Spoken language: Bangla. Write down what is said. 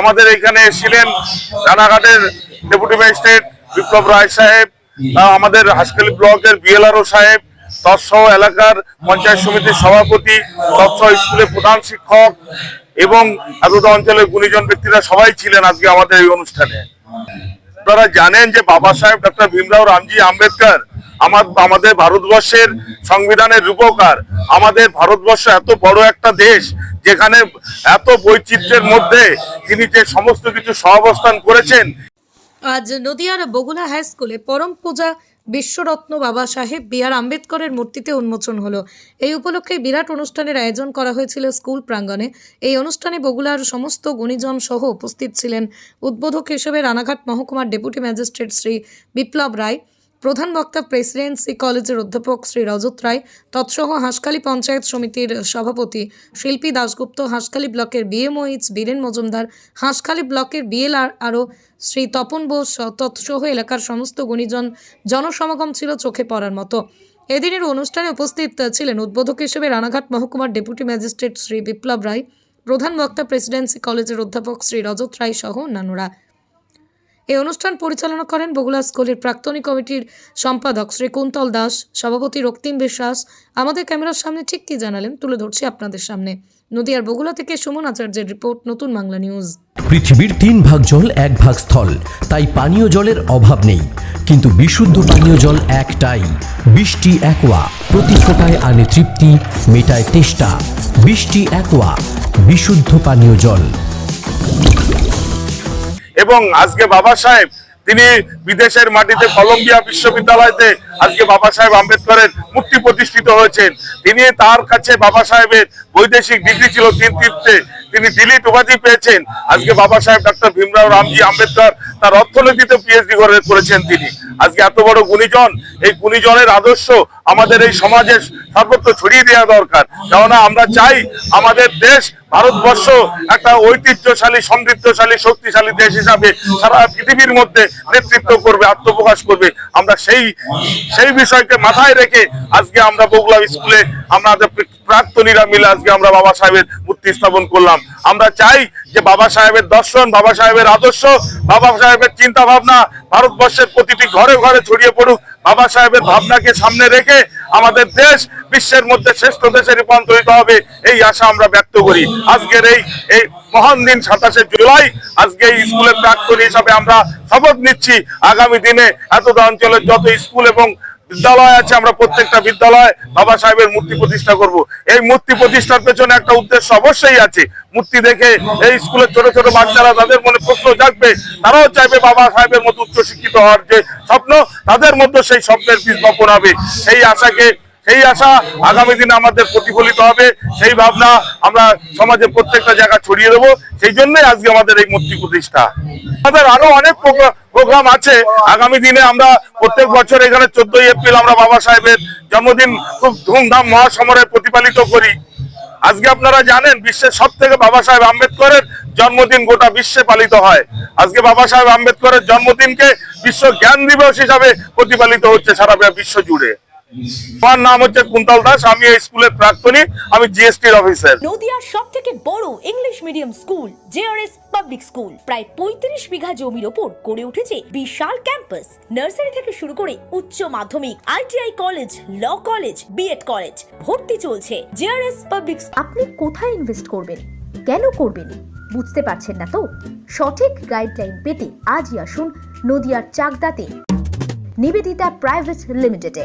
আমাদের এখানে এসেছিলেন রানাঘাটের ডেপুটি ম্যাজিস্ট্রেট বিপ্লব রায় সাহেব আমাদের হাসখালি ব্লকের বিএলআরও সাহেব, তৎসহ এলাকার পঞ্চায়েত সমিতির সভাপতি, তৎসহ স্কুলের প্রধান শিক্ষক এবং এতটা অঞ্চলের গুণীজন ব্যক্তিরা সবাই ছিলেন আজকে আমাদের এই অনুষ্ঠানে। আপনারা জানেন যে বাবা সাহেব ডক্টর ভীমরাও রামজি আম্বেদকর আমার, আমাদের ভারতবর্ষের সংবিধানের রূপকার। আমাদের ভারতবর্ষ এত বড় একটা দেশ, যেখানে এত বৈচিত্র্যের মধ্যে তিনি যে সমস্ত কিছু সহাবস্থান করেছেন। আজ নদিয়ার বগুলা হাই স্কুলে পরম পূজা বিশ্বরত্ন বাবা সাহেব বি আর আম্বেদকরের মূর্তিতে উন্মোচন হলো। এই উপলক্ষে বিরাট অনুষ্ঠানের আয়োজন করা হয়েছিল স্কুল প্রাঙ্গণে। এই অনুষ্ঠানে বগুলার সমস্ত গুণীজন সহ উপস্থিত ছিলেন উদ্বোধক হিসেবে রানাঘাট মহকুমার ডেপুটি ম্যাজিস্ট্রেট শ্রী বিপ্লব রায় প্রধান বক্তা প্রেসিডেন্সি কলেজের অধ্যাপক শ্রী রজত রায়, তৎসহ হাঁসখালী পঞ্চায়েত সমিতির সভাপতি শিল্পী দাশগুপ্ত, হাঁসখালী ব্লকের বিএমওইচ বীরেন মজুমদার, হাঁসখালী ব্লকের বিএলআর আরও শ্রী তপন বোস, তৎসহ এলাকার সমস্ত গুণীজন জনসমাগম ছিল চোখে পড়ার মতো। এদিনের অনুষ্ঠানে উপস্থিত ছিলেন উদ্বোধক হিসেবে রানাঘাট মহকুমার ডেপুটি ম্যাজিস্ট্রেট শ্রী বিপ্লব রায়, প্রধান বক্তা প্রেসিডেন্সি কলেজের অধ্যাপক শ্রী রজত রায় সহ অন্যান্যরা। এই অনুষ্ঠান পরিচালনা করেন বগুলা স্কুলের প্রাক্তনী কমিটির সম্পাদক শ্রী কুন্তল দাস, সভাপতি রক্তিম বিশ্বাস। আমাদের ক্যামেরার সামনে ঠিক কী জানালেন তুলে ধরছি আপনাদের সামনে। নদিয়ার বগুলা থেকে সুমন আচার্যের রিপোর্ট, নতুন বাংলা নিউজ। পৃথিবীর তিন ভাগ জল, এক ভাগ স্থল। তাই পানীয় জলের অভাব নেই। কিন্তু বিশুদ্ধ পানীয় জল একটাই। বৃষ্টি একোয়া। প্রতি ফোটায় আনে তৃপ্তি, মেটায় তেষ্টা। বৃষ্টি একোয়া। বিশুদ্ধ পানীয় জল। এবং আজকে বাবা সাহেব, তিনি বিদেশের মাটিতে কলম্বিয়া বিশ্ববিদ্যালয়তে আজকে বাবা সাহেব আম্বেদকরের মূর্তি প্রতিষ্ঠিত হয়েছেন। তিনি তার কাছে বাবা সাহেবের বৈদেশিক ডিগ্রি ছিল তিন তীর্থে তিনি ডিলিট উপাধি পেয়েছেন। আজকে বাবা সাহেব ডক্টর ভীমরাও রামজি আম্বেদকর তার অর্থনীতিতে পিএইচডি করে করেছেন তিনি। আজকে এত বড় গুণীজন, এই গুণীজনের আদর্শ আমাদের এই সমাজে সর্বত্র ছড়িয়ে দেওয়া দরকার। কেননা আমরা চাই আমাদের দেশ ভারতবর্ষ একটা ঐতিহ্যশালী, সমৃদ্ধশালী, শক্তিশালী দেশ হিসাবে সারা পৃথিবীর মধ্যে নেতৃত্ব করবে, আত্মপ্রকাশ করবে। আমরা সেই সেই বিষয়কে মাথায় রেখে আজকে আমরা বগুলা স্কুলে আমাদের প্রাক্তনীরা মিলে আজকে আমরা বাবা সাহেবের মূর্তি স্থাপন করলাম। আমরা চাই যে বাবা সাহেবের দর্শন, বাবা সাহেবের আদর্শ, বাবা সাহেবের চিন্তা ভাবনা ভারতবর্ষের প্রতিটি ঘরে ঘরে ছড়িয়ে পড়ুক। বাবা সাহেবের ভাবনাকে সামনে রেখে আমাদের দেশ বিশ্বের মধ্যে শ্রেষ্ঠ দেশে রূপান্তরিত হবে, এই আশা আমরা ব্যক্ত করি। আজকের এই এই মহান দিন সাতাশে জুলাই, আজকে এই স্কুলের প্রাক্তনী হিসাবে আমরা শপথ নিচ্ছি। আগামী দিনে এতটা অঞ্চলের যত স্কুল এবং বিদ্যালয় আছে, আমরা প্রত্যেকটা বিদ্যালয় বাবা সাহেবের মূর্তি প্রতিষ্ঠা করব। এই মূর্তি প্রতিষ্ঠার পেছনে একটা উদ্দেশ্য অবশ্যই আছে। মূর্তি দেখে এই স্কুলের ছোট ছোট বাচ্চারা তাদের মনে প্রশ্ন জাগবে, তারাও চাইবে বাবা সাহেবের মতো উচ্চ শিক্ষিত হওয়ার যে স্বপ্ন, তাদের মধ্যে সেই স্বপ্নের বীজ বপন হবে। সেই আশাকে সেই আশা আগামী দিনে আমাদের প্রতিফলিত হবে। সেই ভাবনা আমরা সমাজের প্রত্যেকটা জায়গা ছড়িয়ে দেবো। সেই জন্যই আজকে আমাদের এই মূর্তি প্রতিষ্ঠা। আমাদের আরও অনেক প্রোগ্রাম আছে। আগামী দিনে আমরা প্রত্যেক বছর এখানে চোদ্দই এপ্রিল আমরা বাবা সাহেবের জন্মদিন খুব ধুমধাম মহাসমরে প্রতিপালিত করি। আজকে আপনারা জানেন, বিশ্বের সব থেকে বাবা সাহেব আম্বেদকরের জন্মদিন গোটা বিশ্বে পালিত হয়। আজকে বাবা সাহেব আম্বেদকরের জন্মদিনকে বিশ্ব জ্ঞান দিবস হিসাবে প্রতিপালিত হচ্ছে সারা বিশ্ব জুড়ে। আমার নাম হচ্ছে কুন্তল দাস আমি এই স্কুলের প্রাক্তনী আমি জিএসটির অফিসার। নদিয়ার সব থেকে বড় English medium school JRS public school. প্রায় পঁয়ত্রিশ বিঘা জমির ওপর গড়ে উঠেছে বিশাল ক্যাম্পাস। নার্সারি থেকে শুরু করে উচ্চ মাধ্যমিক ITI college law college BEd college ভর্তি চলছে জেআরএস পাবলিক আপনি কোথায় ইনভেস্ট করবেন? কেন করবেন? বুঝতে পারছেন না তো? সঠিক গাইডলাইন পেতে আজই আসুন নদিয়ার চাকদাতে। নিবেদিতা প্রাইভেট লিমিটেডে